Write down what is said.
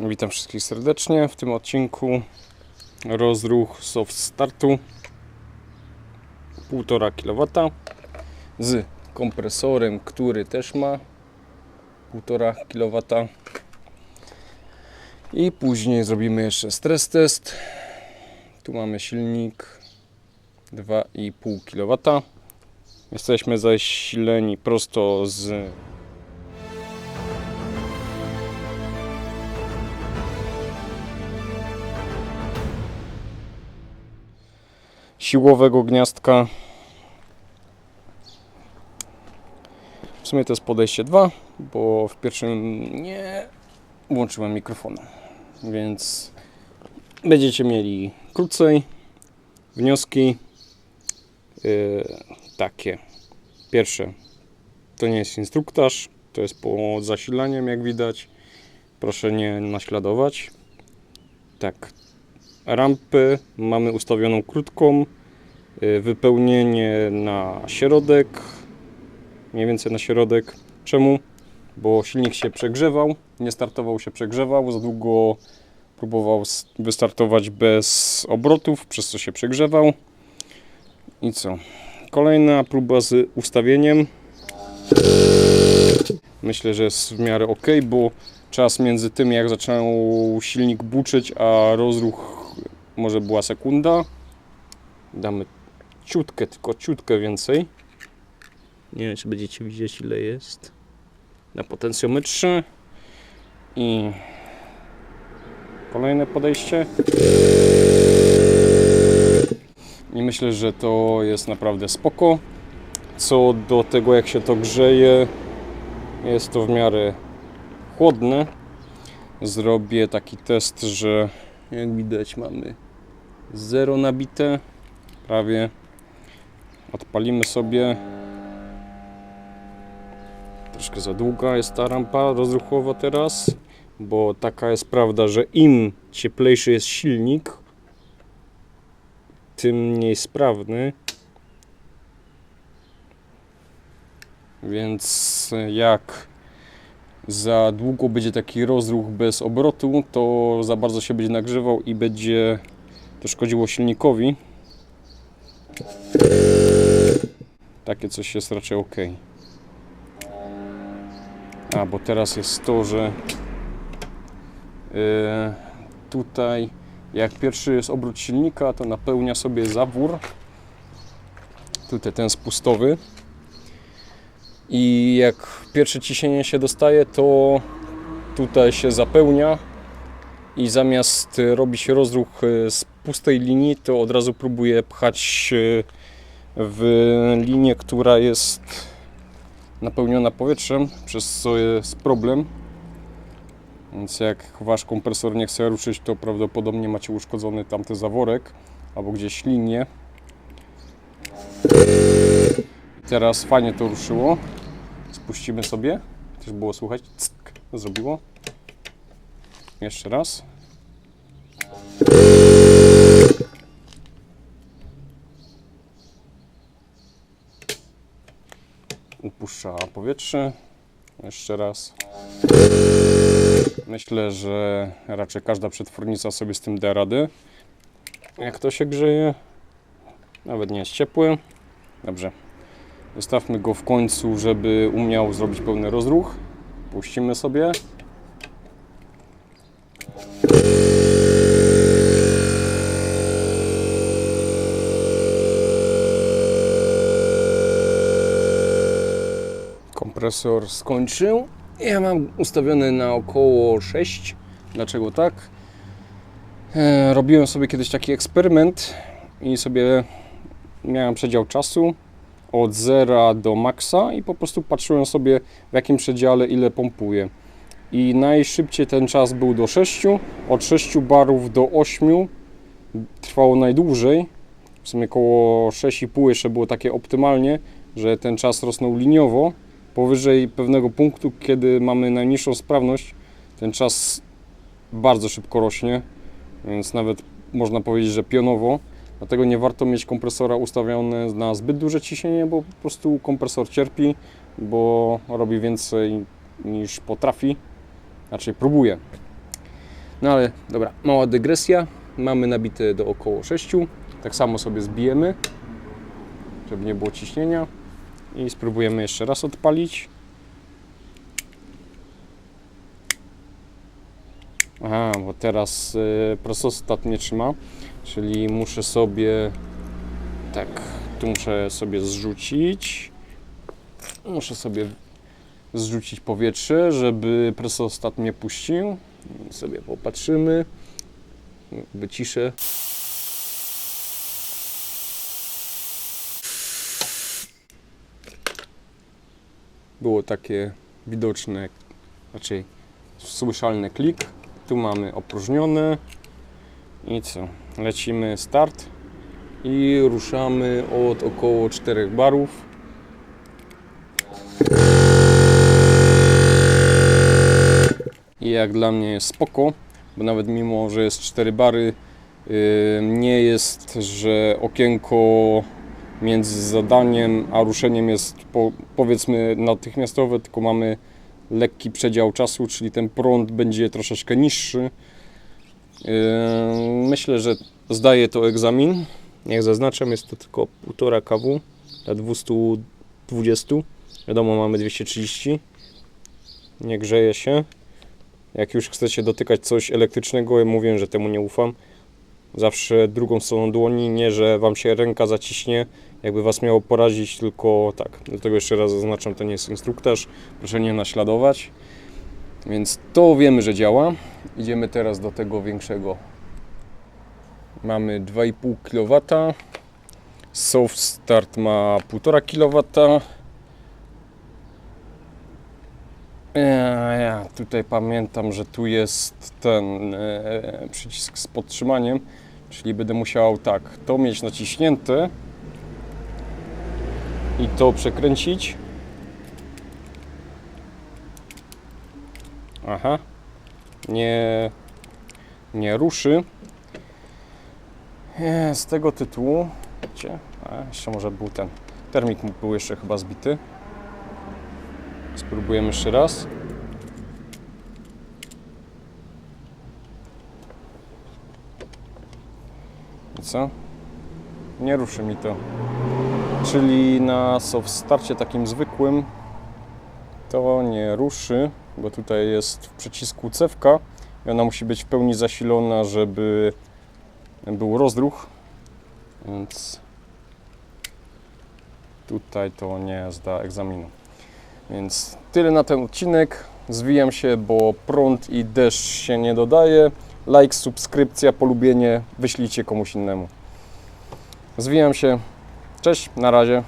Witam wszystkich serdecznie. W tym odcinku rozruch soft startu 1,5 kW z kompresorem, który też ma 1,5 kW. I później zrobimy jeszcze stres test. Tu mamy silnik 2,5 kW. Jesteśmy zasileni prosto z siłowego gniazdka. W sumie to jest podejście 2, bo w pierwszym nie włączyłem mikrofonu. Więc będziecie mieli krócej. Wnioski yy, takie. Pierwsze, to nie jest instruktaż, to jest po zasilaniem, jak widać. Proszę nie naśladować. Tak, rampy mamy ustawioną krótką, wypełnienie na środek, mniej więcej na środek. Czemu? Bo silnik się przegrzewał, nie startował się przegrzewał, za długo próbował wystartować bez obrotów, przez co się przegrzewał. I co? Kolejna próba z ustawieniem. Myślę, że jest w miarę ok, bo czas między tym jak zaczął silnik buczyć, a rozruch może była sekunda. Damy ciutkę, tylko ciutkę więcej. Nie wiem, czy będziecie widzieć ile jest. Na potencjometrze. I kolejne podejście. I myślę, że to jest naprawdę spoko. Co do tego, jak się to grzeje, jest to w miarę chłodne. Zrobię taki test, że jak widać mamy zero nabite prawie odpalimy sobie troszkę za długa jest ta rampa rozruchowa teraz bo taka jest prawda, że im cieplejszy jest silnik tym mniej sprawny więc jak za długo będzie taki rozruch bez obrotu, to za bardzo się będzie nagrzewał i będzie to szkodziło silnikowi. Takie coś jest raczej ok. A, bo teraz jest to, że yy, tutaj jak pierwszy jest obrót silnika, to napełnia sobie zawór. Tutaj ten spustowy. I jak pierwsze ciśnienie się dostaje, to tutaj się zapełnia i zamiast robić rozruch e, z pustej linii, to od razu próbuję pchać e, w linię, która jest napełniona powietrzem, przez co jest problem. Więc jak wasz kompresor nie chce ruszyć, to prawdopodobnie macie uszkodzony tamty zaworek albo gdzieś linię. Teraz fajnie to ruszyło. Spuścimy sobie. Też było słychać. Cyk, zrobiło. Jeszcze raz. Upuszcza powietrze. Jeszcze raz. Myślę, że raczej każda przetwornica sobie z tym da radę. Jak to się grzeje? Nawet nie jest ciepły. Dobrze. Zostawmy go w końcu, żeby umiał zrobić pełny rozruch. Puścimy sobie. Kompresor skończył. Ja mam ustawiony na około 6. Dlaczego tak? E, robiłem sobie kiedyś taki eksperyment i sobie miałem przedział czasu od zera do maksa i po prostu patrzyłem sobie w jakim przedziale ile pompuje. I najszybciej ten czas był do 6, od 6 barów do 8 trwało najdłużej. W sumie około 6,5 jeszcze było takie optymalnie, że ten czas rosnął liniowo. Powyżej pewnego punktu, kiedy mamy najniższą sprawność, ten czas bardzo szybko rośnie, więc nawet można powiedzieć, że pionowo. Dlatego nie warto mieć kompresora ustawione na zbyt duże ciśnienie, bo po prostu kompresor cierpi, bo robi więcej niż potrafi, raczej próbuje. No ale dobra, mała dygresja. Mamy nabite do około 6. Tak samo sobie zbijemy, żeby nie było ciśnienia. I spróbujemy jeszcze raz odpalić. Aha, bo teraz y, prosostat nie trzyma, czyli muszę sobie tak, tu muszę sobie zrzucić. Muszę sobie zrzucić powietrze, żeby presostat mnie puścił. Sobie popatrzymy. Wyciszę. Było takie widoczne, raczej słyszalny klik. Tu mamy opróżnione. I co? Lecimy start i ruszamy od około 4 barów. I jak dla mnie jest spoko, bo nawet mimo, że jest 4 bary, yy, nie jest, że okienko między zadaniem a ruszeniem jest po, powiedzmy natychmiastowe, tylko mamy lekki przedział czasu, czyli ten prąd będzie troszeczkę niższy. Yy, Myślę, że zdaje to egzamin. Jak zaznaczam, jest to tylko 1,5 kW dla 220. Wiadomo, mamy 230. Nie grzeje się. Jak już chcecie dotykać coś elektrycznego, ja mówię, że temu nie ufam. Zawsze drugą stroną dłoni, nie, że wam się ręka zaciśnie, jakby was miało porazić, tylko tak. Dlatego jeszcze raz zaznaczam, to nie jest instruktaż. Proszę nie naśladować. Więc to wiemy, że działa. Idziemy teraz do tego większego. Mamy 2,5 kW. Soft Start ma 1,5 kW. Ja, ja tutaj pamiętam, że tu jest ten e, przycisk z podtrzymaniem, czyli będę musiał tak, to mieć naciśnięte i to przekręcić. Aha, nie, nie ruszy. Z tego tytułu, wiecie, a jeszcze może był ten, termik był jeszcze chyba zbity. Spróbujemy jeszcze raz. Co? Nie ruszy mi to. Czyli na starcie takim zwykłym to nie ruszy, bo tutaj jest w przycisku cewka i ona musi być w pełni zasilona, żeby był rozruch. Więc tutaj to nie zda egzaminu. Więc tyle na ten odcinek. Zwijam się, bo prąd i deszcz się nie dodaje. Like, subskrypcja, polubienie wyślijcie komuś innemu. Zwijam się. Cześć, na razie.